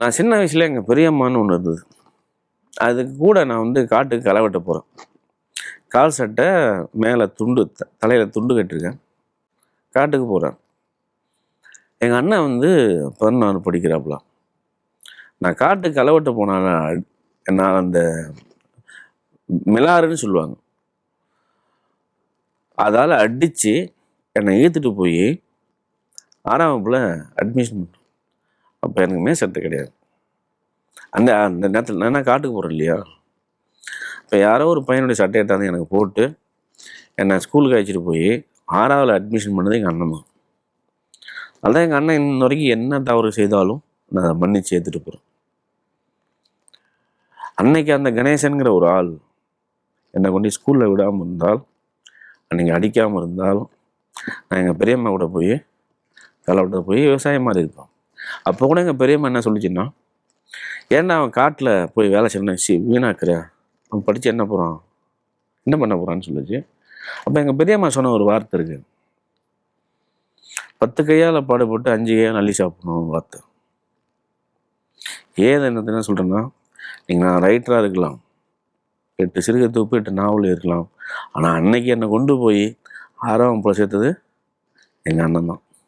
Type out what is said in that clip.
நான் சின்ன வயசுல எங்கள் பெரியம்மான்னு ஒன்று இருந்தது. அதுக்கு கூட நான் வந்து காட்டுக்கு களை வெட்ட போகிறேன் கால் சட்டை மேலே துண்டு தலையில் துண்டு கட்டிருக்கேன் காட்டுக்கு போகிறேன் எங்கள் அண்ணன் வந்து பதினாறு படிக்கிறாப்புலாம் நான் காட்டுக்கு களை வெட்ட போனால் என்னால் அந்த மிலாறுன்னு சொல்லுவாங்க. அதால் அடித்து என்னை ஈர்த்துட்டு போய் ஆறாம் வகுப்பில் அட்மிஷன் பண்ணுறேன் அப்போ எனக்கு மேசட்டை கிடையாது. அந்த அந்த நேரத்தில் நான் காட்டுக்கு போகிறேன் இல்லையா? இப்போ யாரோ ஒரு பையனுடைய சட்டையை எடுத்தாந்து எனக்கு போட்டு என்னை ஸ்கூலுக்கு அழைச்சிட்டு போய் ஆறாவில் அட்மிஷன் பண்ணது எங்கள் அண்ணன் தான் அதான் எங்கள் அண்ணன் இன்ன வரைக்கும் என்ன தவறு செய்தாலும் நான் அதை மன்னிச்சு ஏற்றுட்டு போகிறேன் அன்னைக்கு அந்த கணேசனுங்கிற ஒரு ஆள் என்னை கொண்டு ஸ்கூலில் விடாமல் இருந்தால் அன்னைக்கு அடிக்காமல் இருந்தால் நான் எங்கள் பெரியம்மா கூட போய் தலைவிட்ட போய் விவசாயம் மாதிரி இருப்போம் அப்போ கூட எங்கள் பெரியம்மா என்ன சொல்லிச்சுன்னா ஏன்டா அவன் காட்டில் போய் வேலை செய்யணும் சி வீணாக்குற? அவன் படித்து என்ன போகிறான் என்ன பண்ண போகிறான்னு சொல்லிச்சு. அப்போ எங்கள் பெரியம்மா சொன்ன ஒரு வார்த்தை இருக்கு. பத்து கையால் பாடுபட்டு அஞ்சு கையால் அள்ளி சாப்பிடணும் வார்த்தை. ஏது என்னதுன்னு சொல்கிறேன்னா நீங்கள் நான் ரைட்டராக இருக்கலாம். எட்டு சிறுகை தொப்பு எட்டு நாவல் இருக்கலாம். ஆனால் அன்னைக்கு என்னை கொண்டு போய் ஆறாம் போல சேர்த்தது எங்கள் அண்ணன் தான்.